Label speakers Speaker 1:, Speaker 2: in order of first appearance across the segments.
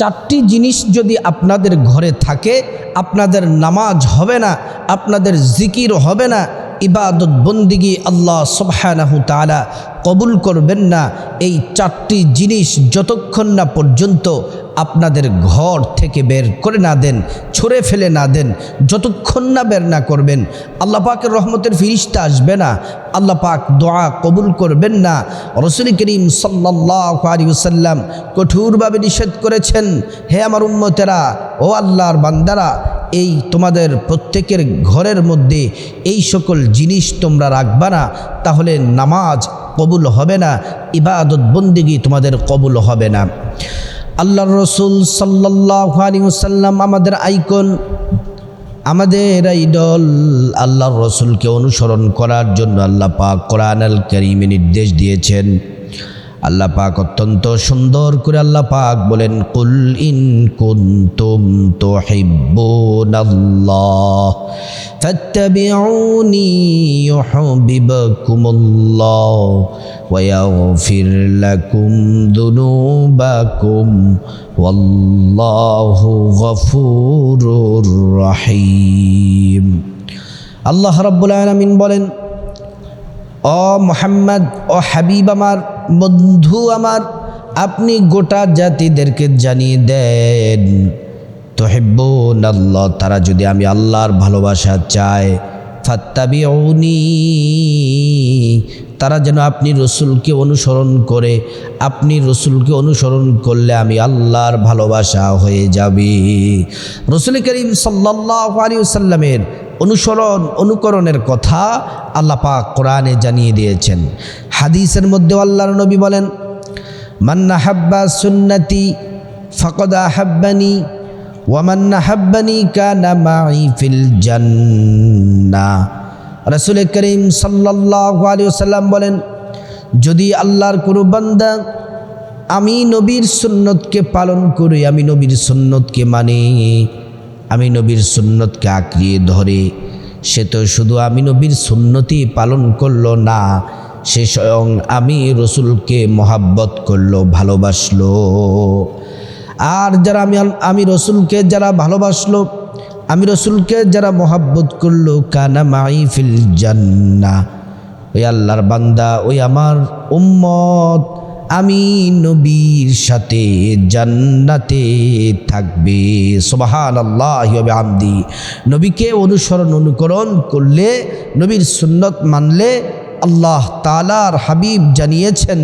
Speaker 1: চারটি জিনিস যদি আপনাদের ঘরে থাকে, আপনাদের নামাজ হবে না, আপনাদের জিকির হবে না, ইবাদত বন্দিগি আল্লাহ সবহানাহু তালা কবুল করবেন না, এই চারটি জিনিস যতক্ষণ না পর্যন্ত আপনাদের ঘর থেকে বের করে না দেন, ছুঁড়ে ফেলে না দেন, যতক্ষণ না বের না করবেন, আল্লাহ পাকের রহমতের ফিরিস্তা আসবে না, আল্লাহ পাক দোয়া কবুল করবেন না। রসুল করিম সাল্লাহ আলিউসাল্লাম কঠোরভাবে নিষেধ করেছেন, হে আমার উম্মতেরা, ও আল্লাহর বান্দারা, এই তোমাদের প্রত্যেকের ঘরের মধ্যে এই সকল জিনিস তোমরা রাখবা না, তাহলে নামাজ কবুল হবে না, ইবাদত বন্দিগি তোমাদের কবুল হবে না। আল্লাহর রসুল সাল্লাহ আলিউসাল্লাম আমাদের আইকন, আমাদের আইডল আল্লাহর রসুলকে অনুসরণ করার জন্য আল্লাহ পাক কোরআন আল করিমে নির্দেশ দিয়েছেন। আল্লাহ পাক অত্যন্ত সুন্দর করে আল্লাহ পাক বলেন, কুল ইন কুনতুম তুহিব্বুনাল্লাহ, ফাত্তাবিউনি ইউহিব্বুকুমুল্লাহ, ওয়া ইয়াগফির লাকুম যুনুবাকুম ওয়াল্লাহু গফুরুর রহিম। আল্লাহ রাব্বুল আলামিন বলেন ও মোহাম্মদ, ও হাবিব আমার বন্ধু আমার, আপনি গোটা জাতিদেরকে জানিয়ে দেন। তোহেব্বুন আল্লাহ তারা যদি আমি আল্লাহর ভালোবাসা চায়, ফাত্তাবিউনি। তারা যেন আপনি রসুলকে অনুসরণ করে, আপনি রসুলকে অনুসরণ করলে আমি আল্লাহর ভালোবাসা হয়ে যাবে। রসুল করিম সাল্লাহ সাল্লামের অনুসরণ, অনুকরণের কথা আল্লাহ পাক কোরআনে জানিয়ে দিয়েছেন। হাদিসের মধ্যে আল্লাহর নবী বলেন মান্না হাব্বা সুন্নতি ফকদা হাব্বানি ওয়ামান্না হাব্বানি কানা মাই ফিল জান্না। রসুল করিম সাল্লাহ আলী সাল্লাম বলেন, যদি আল্লাহর কোনো বান্দা আমি নবীর সুন্নতকে পালন করি আমি নবীর সুন্নতকে মানে আমি নবীর সুন্নতকে আঁকড়িয়ে ধরে, সে তো শুধু আমি নবীর সুন্নতি পালন করল না সে স্বয়ং আমি রসুলকে মহাব্বত করল, ভালোবাসলো। আর যারা আমি আমি রসুলকে যারা ভালোবাসলো, আমি রসুলকে যারা মহাব্বত করল, কানা মাই ফিল জান্না। ওই আল্লাহর বান্দা, ওই আমার উম্মত। আমি নবীর সাথে জান্নাতে থাকবে। সোবাহান আল্লাহ আমদি নবীকে অনুসরণ, অনুকরণ করলে, নবীর সুন্নত মানলে আল্লাহ তালার হাবিব জানিয়েছেন,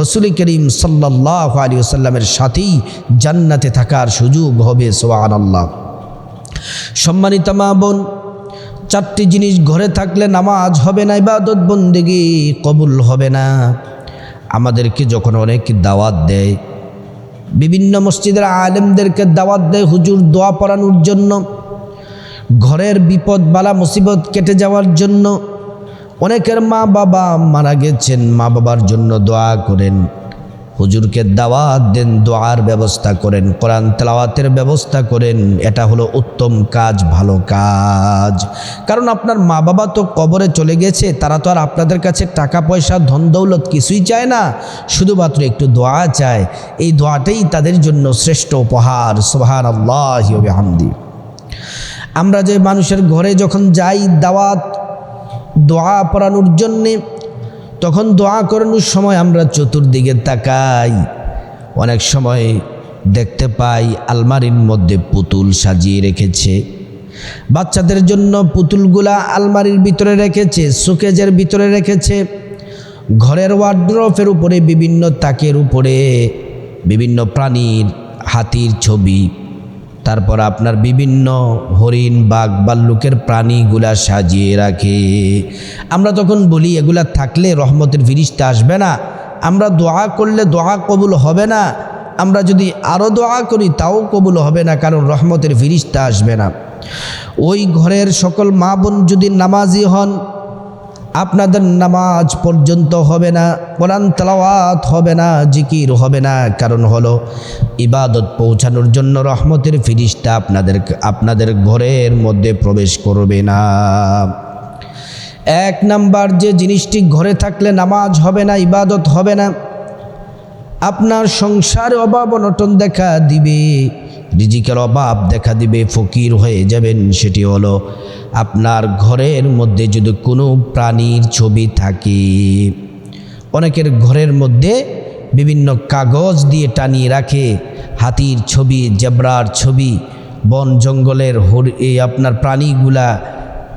Speaker 1: রসুল করিম সাল্লাহ আলী সাল্লামের সাথেই জান্নাতে থাকার সুযোগ হবে সোবাহান আল্লাহ সম্মানিত মা বোন, চারটি জিনিস ঘরে থাকলে নামাজ হবে না, ইবাদত বন্দেগি কবুল হবে না। আমাদেরকে যখন অনেক দাওয়াত দেয়, বিভিন্ন মসজিদের আলেমদেরকে দাওয়াত দেয় হুজুর দোয়া পড়ানোর জন্য, ঘরের বিপদ বালা মুসিবত কেটে যাওয়ার জন্য অনেকের মা বাবা মারা গেছেন, মা বাবার জন্য দোয়া করেন। হুজুরকে দাওয়াত দেন, দোয়ার ব্যবস্থা করেন, কোরআন তেলাওয়াতের ব্যবস্থা করেন। এটা হলো উত্তম কাজ, ভালো কাজ। কারণ আপনার মা বাবা তো কবরে চলে গেছে, তারা তো আর আপনাদের কাছে টাকা, পয়সা, ধন, দৌলত কিছুই চায় না। শুধুমাত্র একটু দোয়া চায়। এই দোয়াটাই তাদের জন্য শ্রেষ্ঠ উপহার সোহান আল্লাহ আমরা যে মানুষের ঘরে যখন যাই, দাওয়াত দোয়া পড়ানোর জন্যে। তখন দোয়া করানোর সময় আমরা চতুর্দিকে তাকাই। অনেক সময় দেখতে পাই আলমারির মধ্যে পুতুল সাজিয়ে রেখেছে। বাচ্চাদের জন্য পুতুলগুলা আলমারির ভিতরে রেখেছে সুকেজের ভিতরে রেখেছে। ঘরের ওয়ার্ড্রফের উপরে বিভিন্ন তাকের উপরে বিভিন্ন প্রাণীর হাতির ছবি তারপর আপনার বিভিন্ন হরিণ, বাঘ বাল্লুকের প্রাণীগুলা সাজিয়ে রাখে। আমরা তখন বলি, এগুলা থাকলে রহমতের ফিরিস্তা আসবে না। আমরা দোয়া করলে দোয়া কবুল হবে না। আমরা যদি আরও দোয়া করি, তাও কবুল হবে না, কারণ রহমতের ফিরিস্তা আসবে না। ওই ঘরের সকল মা বোন যদি নামাজি হন আপনাদের নামাজ পর্যন্ত হবে না, কোরআন তালাওয়াত হবে না, জিকির হবে না। কারণ হলো, ইবাদত পৌঁছানোর জন্য রহমতের ফিরিস্তা আপনাদের আপনাদের ঘরের মধ্যে প্রবেশ করবে না। এক নাম্বার, যে জিনিসটি ঘরে থাকলে নামাজ হবে না, ইবাদত হবে না, আপনার সংসারে অভাব অনটন দেখা দিবে। রিজিকের অভাব দেখা দিবে, ফকির হয়ে যাবেন, সেটি হলো আপনার ঘরের মধ্যে যদি কোনো প্রাণীর ছবি থাকে, অনেকের ঘরের মধ্যে বিভিন্ন কাগজ দিয়ে টানিয়ে রাখে, হাতির ছবি, জেব্রার ছবি, বন জঙ্গলের হর, এই আপনার প্রাণীগুলা,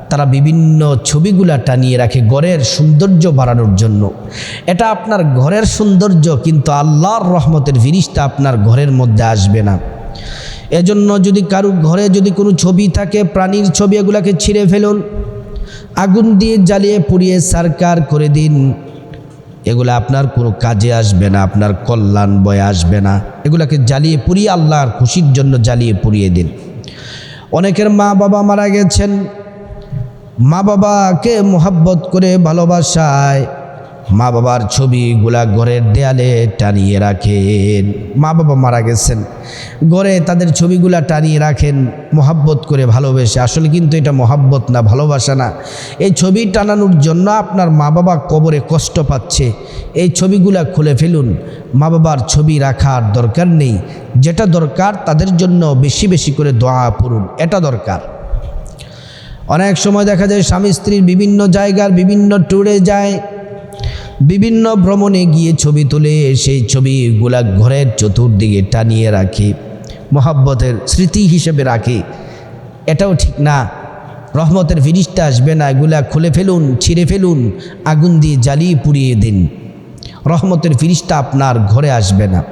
Speaker 1: তারা বিভিন্ন ছবিগুলা টানিয়ে রাখে ঘরের সৌন্দর্য বাড়ানোর জন্য। এটা আপনার ঘরের সৌন্দর্য, কিন্তু আল্লাহর রহমতের ফিরিস্তা আপনার ঘরের মধ্যে আসবে না। এজন্য যদি কারও ঘরে যদি কোনো ছবি থাকে, প্রাণীর ছবি এগুলাকে ছিঁড়ে ফেলুন। আগুন দিয়ে জ্বালিয়ে পুড়িয়ে সারকার করে দিন। এগুলো আপনার কোনো কাজে আসবে না, আপনার কল্যাণ বয়ে আসবে না। এগুলাকে জ্বালিয়ে পুড়িয়ে আল্লাহর খুশির জন্য জ্বালিয়ে পুড়িয়ে দিন। অনেকের মা বাবা মারা গেছেন। মা বাবাকে মোহাব্বত করে ভালোবাসায়। মা বাবার ছবিগুলা ঘরের দেয়ালে টানিয়ে রাখেন। মা বাবা মারা গেছেন। ঘরে তাদের ছবিগুলা টানিয়ে রাখেন, মোহাব্বত করে ভালোবেসে। আসলে কিন্তু এটা মোহাব্বত না, ভালোবাসা না। এই ছবি টানানোর জন্য আপনার মা বাবা কবরে কষ্ট পাচ্ছে। এই ছবিগুলা খুলে ফেলুন। মা বাবার ছবি রাখার দরকার নেই। যেটা দরকার তাদের জন্য বেশি বেশি করে দোয়া পড়ুন। এটা দরকার। অনেক সময় দেখা যায় স্বামী স্ত্রীর বিভিন্ন জায়গার বিভিন্ন ট্যুরে যায়। বিভিন্ন ভ্রমণে গিয়ে ছবি তুলে সেই ছবিগুলা ঘরের চতুর্দিকে টানিয়ে রাখে, মোহাব্বতের স্মৃতি হিসেবে রাখে। এটাও ঠিক না। রহমতের ফিরিস্তা আসবে না, এগুলা খুলে ফেলুন, ছিঁড়ে ফেলুন, আগুন দিয়ে জ্বালিয়ে পুড়িয়ে দিন। রহমতের ফিরিস্তা আপনার ঘরে আসবে না।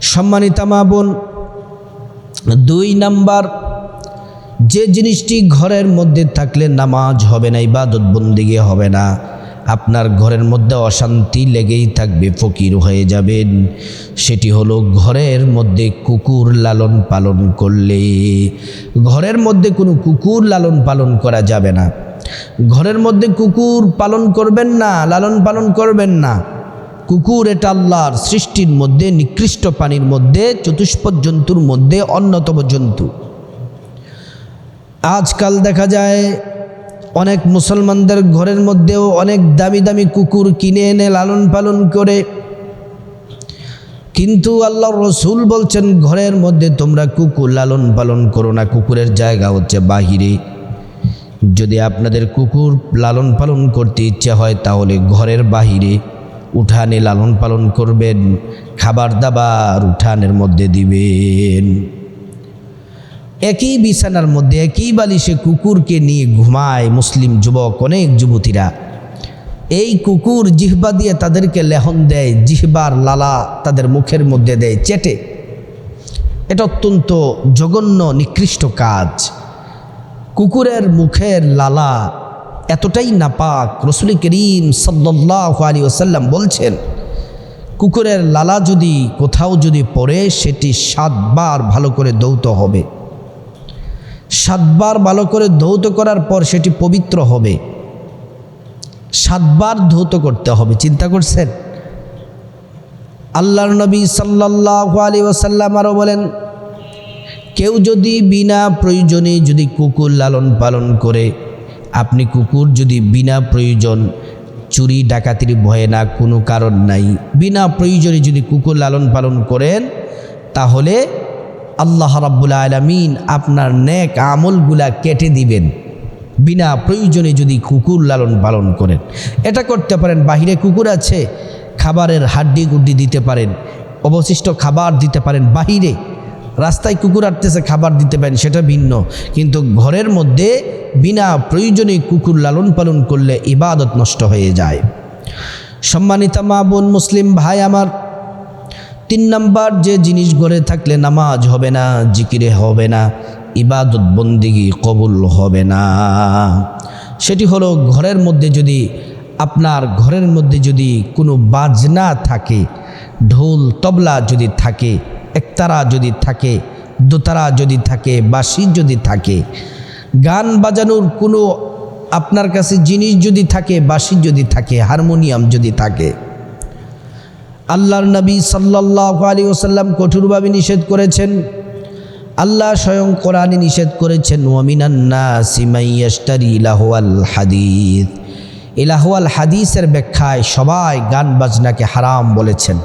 Speaker 1: সম্মানিতা মা বোন, দুই নাম্বার, যে জিনিসটি ঘরের মধ্যে থাকলে নামাজ হবে না, ইবাদত বন্দিগে হবে না। আপনার ঘরের মধ্যে অশান্তি লেগেই থাকবে, ফকির হয়ে যাবেন। সেটি হলো ঘরের মধ্যে কুকুর লালন পালন করলে। ঘরের মধ্যে কোনো কুকুর লালন পালন করা যাবে না। ঘরের মধ্যে কুকুর পালন করবেন না, লালন পালন করবেন না। কুকুর এটা আল্লাহর সৃষ্টির মধ্যে, নিকৃষ্ট প্রাণীর মধ্যে, চতুষ্পদ জন্তুর মধ্যে অন্যতম জন্তু। আজকাল দেখা যায় অনেক মুসলমানদের ঘরের মধ্যেও অনেক দামি দামি কুকুর কিনে এনে লালন পালন করে। কিন্তু আল্লাহ রসুল বলছেন, ঘরের মধ্যে তোমরা কুকুর লালন পালন করো না, কুকুরের জায়গা হচ্ছে বাহিরে। যদি আপনাদের কুকুর লালন পালন করতে ইচ্ছে হয়, তাহলে ঘরের বাহিরে উঠানে লালন পালন করবেন, খাবার দাবার উঠানের মধ্যে দিবেন। একই বিছানার মধ্যে, একই বালিশে কুকুরকে নিয়ে ঘুমায় মুসলিম যুবক, অনেক যুবতীরা। এই কুকুর জিহবা দিয়ে তাদেরকে লেহন দেয়, জিহবার লালা তাদের মুখের মধ্যে দেয়, চেটে। এটা অত্যন্ত জঘন্য, নিকৃষ্ট কাজ। কুকুরের মুখের লালা এতটাই নাপাক, রসুল করিম সাল্লাহ আলী ওসাল্লাম বলছেন, কুকুরের লালা যদি কোথাও যদি পড়ে, সেটি সাতবার ভালো করে দৌত হবে। সাতবার ভালো করে ধৌত করার পর সেটি পবিত্র হবে। সাতবার ধৌত করতে হবে, চিন্তা করছেন? আল্লাহর নবী সাল্লাহ আলী ওসাল্লাম আরও বলেন, কেউ যদি বিনা প্রয়োজনে যদি কুকুর লালন পালন করে, আপনি কুকুর যদি বিনা প্রয়োজন চুরি, ডাকাতির ভয়ে না, কোনো কারণ নাই। বিনা প্রয়োজনে যদি কুকুর লালন পালন করেন, তাহলে আল্লাহ রাব্বুল আলমিন আপনার নেক আমলগুলা কেটে দিবেন। বিনা প্রয়োজনে যদি কুকুর লালন পালন করেন। এটা করতে পারেন, বাহিরে কুকুর আছে, খাবারের হাড্ডি গুড্ডি দিতে পারেন, অবশিষ্ট খাবার দিতে পারেন, বাহিরে রাস্তায় কুকুর আটতেছে, খাবার দিতে পারেন, সেটা ভিন্ন। কিন্তু ঘরের মধ্যে বিনা প্রয়োজনে কুকুর লালন পালন করলে ইবাদত নষ্ট হয়ে যায়। সম্মানিতা মা বোন, মুসলিম ভাই আমার তিন নাম্বার, যে জিনিস গড়ে থাকলে নামাজ হবে না, জিকিরে হবে না, ইবাদত বন্দিগি কবুল হবে না। সেটি হলো ঘরের মধ্যে যদি, আপনার ঘরের মধ্যে যদি কোনো বাজনা থাকে, ঢোল তবলা যদি থাকে, একতারা যদি থাকে, দোতারা যদি থাকে, বাঁশি যদি থাকে, গান বাজানোর কোনো আপনার কাছে জিনিস যদি থাকে, বাঁশি যদি থাকে, হারমোনিয়াম যদি থাকে আল্লাহর নবী সাল্লাহ আলী ওসাল্লাম কঠোরভাবে নিষেধ করেছেন। আল্লাহ স্বয়ং কোরআনে নিষেধ করেছেন হাদিস। ইলাহওয়াল হাদিসের ব্যাখ্যায় সবাই গান বাজনাকে হারাম বলেছেন।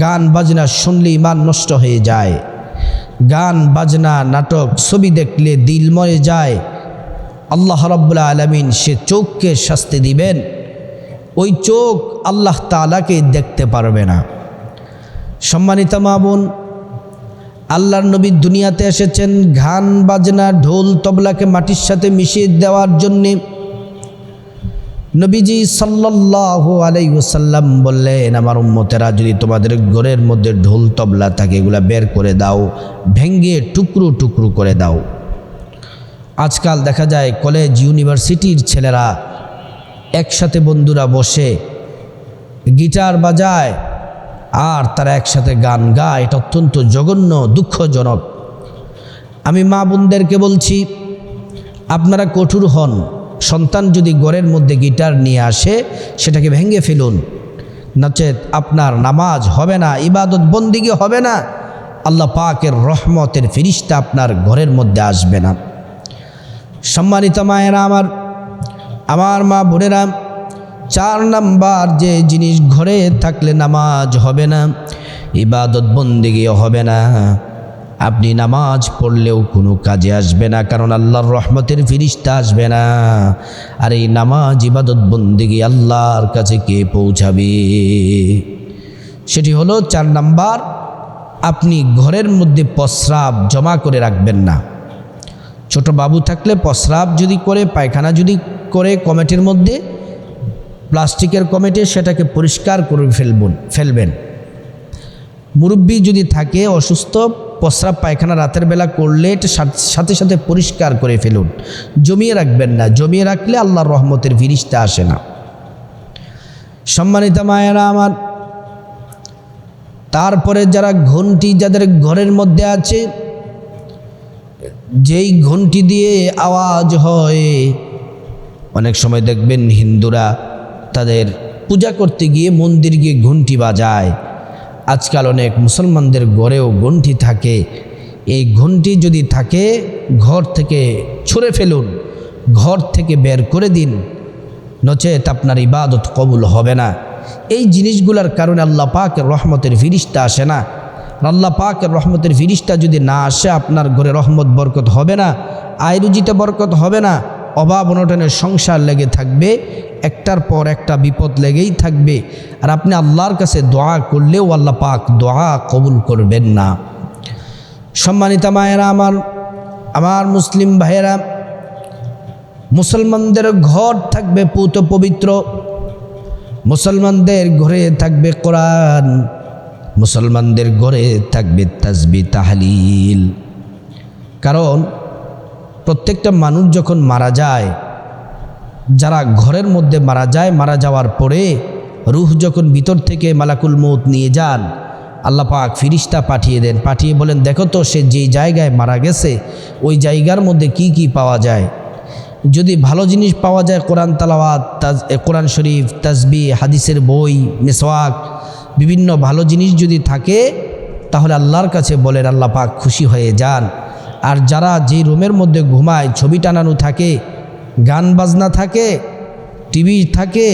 Speaker 1: গান বাজনা শুনলে ইমান নষ্ট হয়ে যায়। গান, বাজনা, নাটক, ছবি দেখলে দিল মরে যায়। আল্লাহ রব্বুল্লা আলমিন সে চোখকে শাস্তি দিবেন। ওই চোখ আল্লাহ তালাকে দেখতে পারবে না। সম্মানিত মা বোন, আল্লাহর নবী দুনিয়াতে এসেছেন, গান, বাজনা, ঢোল, তবলাকে মাটির সাথে মিশিয়ে দেওয়ার জন্যে। নবীজি সাল্লাহ আলাইসাল্লাম বললেন, আমার উম্মতেরা, যদি তোমাদের ঘরের মধ্যে ঢোল, তবলা থাকে, এগুলা বের করে দাও, ভেঙ্গে টুকরো টুকরো করে দাও। আজকাল দেখা যায়, কলেজ, ইউনিভার্সিটির ছেলেরা একসাথে বন্ধুরা বসে গিটার বাজায় আর তারা একসাথে গান গায়। এটা অত্যন্ত জঘন্য, দুঃখজনক। আমি মা বোনদেরকে বলছি, আপনারা কঠোর হন। সন্তান যদি ঘরের মধ্যে গিটার নিয়ে আসে, সেটাকে ভেঙে ফেলুন। নচেত আপনার নামাজ হবে না, ইবাদত বন্দিগি হবে না। আল্লাহ পাকের রহমতের ফিরিস্তা আপনার ঘরের মধ্যে আসবে না। সম্মানিত মায়েরা আমার আমার মা বোনেরা, চার নাম্বার যে জিনিস ঘরে থাকলে নামাজ হবে না, ইবাদত বন্দিগিও হবে না। আপনি নামাজ পড়লেও কোনো কাজে আসবে না, কারণ আল্লাহর রহমতের ফিরিস্তা আসবে না। আর এই নামাজ, ইবাদত বন্দিগি আল্লাহর কাছে কে পৌঁছাবে? সেটি হলো চার নাম্বার, আপনি ঘরের মধ্যে প্রস্রাব জমা করে রাখবেন না। ছোট বাবু থাকলে প্রস্রাব যদি করে, পায়খানা যদি করে কমিটির মধ্যে, প্লাস্টিকের কমিটি সেটাকে পরিষ্কার করে ফেলবেন ফেলবেন। মুরব্বী যদি থাকে, অসুস্থ, প্রস্রাব পায়খানা রাতের বেলা করলে সাথে সাথে পরিষ্কার করে ফেলুন। জমিয়ে রাখবেন না, জমিয়ে রাখলে আল্লাহর রহমতের ফিরিস্তা আসে না। সম্মানিত মায়েরা আমার, তারপরে যারা ঘন্টি যাদের ঘরের মধ্যে আছে, যেই ঘন্টি দিয়ে আওয়াজ হয় অনেক সময় দেখবেন হিন্দুরা তাদের পূজা করতে গিয়ে মন্দির গিয়ে ঘন্টি বাজায়। আজকাল অনেক মুসলমানদের গড়েও ঘণ্টি থাকে। এই ঘণ্টি যদি থাকে, ঘর থেকে ছুঁড়ে ফেলুন, ঘর থেকে বের করে দিন। নচেত আপনার ইবাদত কবুল হবে না। এই জিনিসগুলোর কারণে আল্লাহ পাকের রহমতের ফিরিস্তা আসে না। আল্লাহ পাকের রহমতের ফিরিস্তা যদি না আসে, আপনার ঘরে রহমত বরকত হবে না আয়রুজিতে বরকত হবে না। অভাব অনটনের সংসার লেগে থাকবে, একটার পর একটা বিপদ লেগেই থাকবে। আর আপনি আল্লাহর কাছে দোয়া করলেও আল্লাহ পাক দোয়া কবুল করবেন না। সম্মানিতা মায়েরা আমার আমার মুসলিম ভাইয়েরা, মুসলমানদের ঘর থাকবে পুত পবিত্র, মুসলমানদের ঘরে থাকবে কোরআন, মুসলমানদের ঘরে থাকবে তাজবি তাহলিল। কারণ প্রত্যেকটা মানুষ যখন মারা যায়, যারা ঘরের মধ্যে মারা যায়, মারা যাওয়ার পরে রুহ যখন ভিতর থেকে মালাকুল মৌত নিয়ে যান, আল্লাহ পাক ফিরিস্তা পাঠিয়ে দেন। পাঠিয়ে বলেন, দেখো তো, সে যেই জায়গায় মারা গেছে, ওই জায়গার মধ্যে কি কি পাওয়া যায়? যদি ভালো জিনিস পাওয়া যায়, কোরআন তালাওয়াত, তাজ কোরআন শরীফ তাজবি হাদিসের বই, মেসওয়াক, বিভিন্ন ভালো জিনিস যদি থাকে, তাহলে আল্লাহর কাছে বলেন, আল্লাহ পাক খুশি হয়ে যান। আর যারা যে রুমের মধ্যে ঘুমায়, ছবি টানানো থাকে, গান বাজনা থাকে, টিভি থাকে,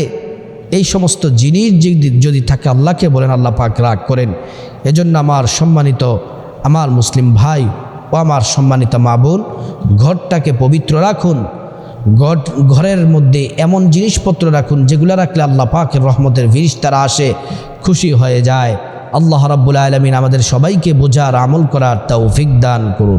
Speaker 1: এই সমস্ত জিনিস যদি থাকে, আল্লাহকে বলেন, আল্লাহ পাক রাগ করেন। এজন্য আমার সম্মানিত আমার মুসলিম ভাই ও আমার সম্মানিত মা বোন, ঘরটাকে পবিত্র রাখুন। ঘর ঘরের মধ্যে এমন জিনিসপত্র রাখুন, যেগুলো রাখলে আল্লাহ পাকের রহমতের ভিরিস তারা আসে, খুশি হয়ে যায়। আল্লাহ রাব্বুল আলমিন আমাদের সবাইকে বোঝার, আমল করার তৌফিক দান করুন।